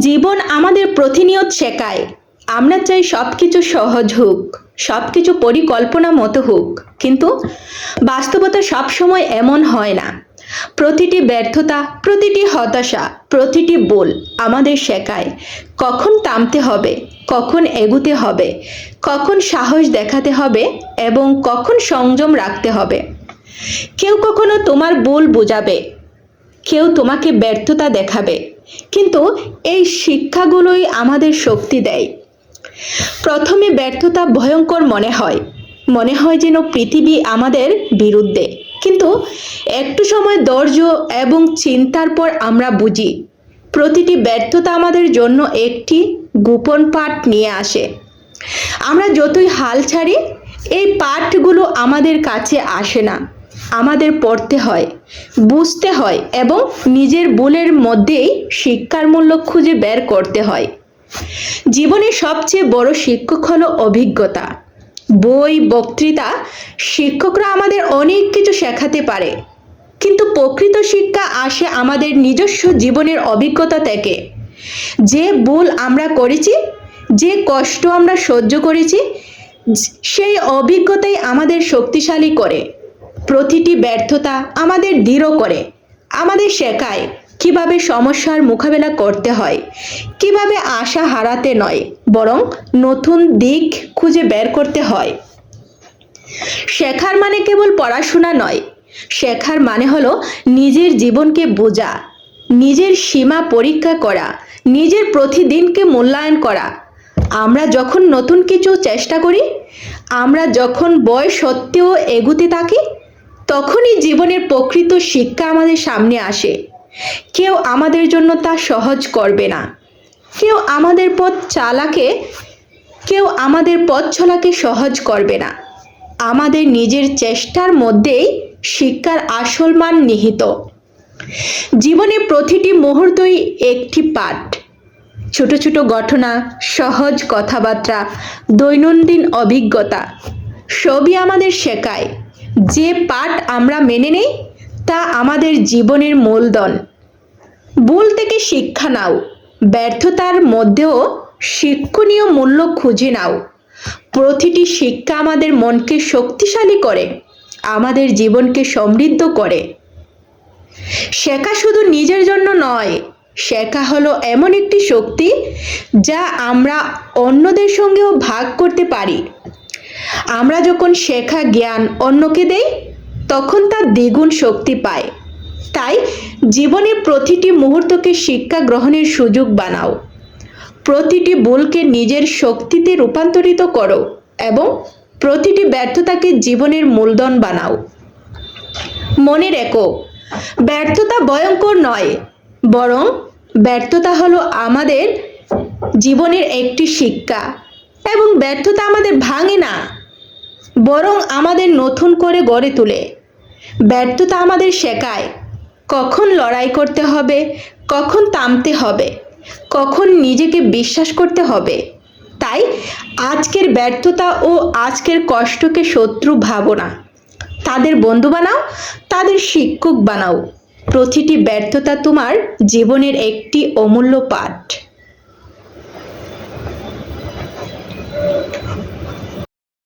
জীবন আমাদের প্রতিনিয়ত শেখায়। আমরা চাই সব কিছু সহজ হোক সব কিছু পরিকল্পনা মতো হোক। কিন্তু বাস্তবতা সবসময় এমন হয় না। প্রতিটি ব্যর্থতা, প্রতিটি হতাশা, প্রতিটি বোল আমাদের শেখায়। কখন থামতে হবে, কখন এগুতে হবে, কখন সাহস দেখাতে হবে এবং কখন সংযম রাখতে হবে। কেউ কখনো তোমার ভুল বোঝাবে, কেউ তোমাকে ব্যর্থতা দেখাবে। কিন্তু এই শিক্ষাগুলোই আমাদের শক্তি দেয়। প্রথমে ব্যর্থতা ভয়ঙ্কর মনে হয়। মনে হয় যেন পৃথিবী আমাদের বিরুদ্ধে। কিন্তু একটু সময় ধৈর্য এবং চিন্তার পর আমরা বুঝি, প্রতিটি ব্যর্থতা আমাদের জন্য একটি গোপন পাঠ নিয়ে আসে। আমরা যতই হাল ছাড়ি, এই পাঠগুলো আমাদের কাছে আসে না। আমাদের পড়তে হয়, বুঝতে হয় এবং নিজের ভুলের মধ্যেই শিক্ষার মূল্য খুঁজে বের করতে হয়। জীবনের সবচেয়ে বড় শিক্ষক হলো অভিজ্ঞতা। বই, বক্তৃতা, শিক্ষকরা আমাদের অনেক কিছু শেখাতে পারে। কিন্তু প্রকৃত শিক্ষা আসে আমাদের নিজস্ব জীবনের অভিজ্ঞতা থেকে। যে ভুল আমরা করেছি, যে কষ্ট আমরা সহ্য করেছি, সেই অভিজ্ঞতাই আমাদের শক্তিশালী করে। প্রতিটি ব্যর্থতা আমাদের দৃঢ় করে, আমাদের শেখায় কীভাবে সমস্যার মোকাবেলা করতে হয়, কীভাবে আশা হারাতে নয়, বরং নতুন দিক খুঁজে বের করতে হয়। শেখার মানে কেবল পড়াশোনা নয়, শেখার মানে হলো নিজের জীবনকে বোঝা, নিজের সীমা পরীক্ষা করা, নিজের প্রতিদিনকে মূল্যায়ন করা। আমরা যখন নতুন কিছু চেষ্টা করি, আমরা যখন বয় সত্ত্বেও এগুতে থাকি তখনই জীবনের প্রকৃত শিক্ষা আমাদের সামনে আসে। কেউ আমাদের জন্য তা সহজ করবে না। কেউ আমাদের পথ চালাকে, কেউ আমাদের পথ চলাকে সহজ করবে না। আমাদের নিজের চেষ্টার মধ্যেই শিক্ষার আসল মান নিহিত। জীবনে প্রতিটি মুহূর্তই একটি পাঠ। ছোট ছোট ঘটনা, সহজ কথাবার্তা, দৈনন্দিন অভিজ্ঞতা, সবই আমাদের শেখায়। যে পাঠ আমরা মেনে নেই, তা আমাদের জীবনের মূলধন। ভুল থেকে শিক্ষা নাও, ব্যর্থতার মধ্যেও শিক্ষণীয় মূল্য খুঁজে নাও। প্রতিটি শিক্ষা আমাদের মনকে শক্তিশালী করে, আমাদের জীবনকে সমৃদ্ধ করে। শেখা শুধু নিজের জন্য নয়, শেখা হলো এমন একটি শক্তি যা আমরা অন্যদের সঙ্গেও ভাগ করতে পারি। আমরা যখন শেখা জ্ঞান অন্যকে দেই, তখন তা দ্বিগুণ শক্তি পায় তাই জীবনের প্রতিটি মুহূর্তকে শিক্ষা গ্রহণের সুযোগ বানাও। প্রতিটি ভুলকে নিজের শক্তিতে রূপান্তরিত করো এবং প্রতিটি ব্যর্থতাকে জীবনের মূলধন বানাও। মনে রেখো, ব্যর্থতা ভয়ঙ্কর নয়, বরং ব্যর্থতা হলো আমাদের জীবনের একটি শিক্ষা এবং ব্যর্থতা আমাদের ভাঙে না। বরং আমাদের নতুন করে গড়ে তোলে। ব্যর্থতা আমাদের শেখায়। কখন লড়াই করতে হবে, কখন থামতে হবে, কখন নিজেকে বিশ্বাস করতে হবে। তাই আজকের ব্যর্থতা ও আজকের কষ্টকে শত্রু ভাবো না তাদের বন্ধু বানাও, তাদের শিক্ষক বানাও। প্রতিটি ব্যর্থতা তোমার জীবনের একটি অমূল্য পাঠ।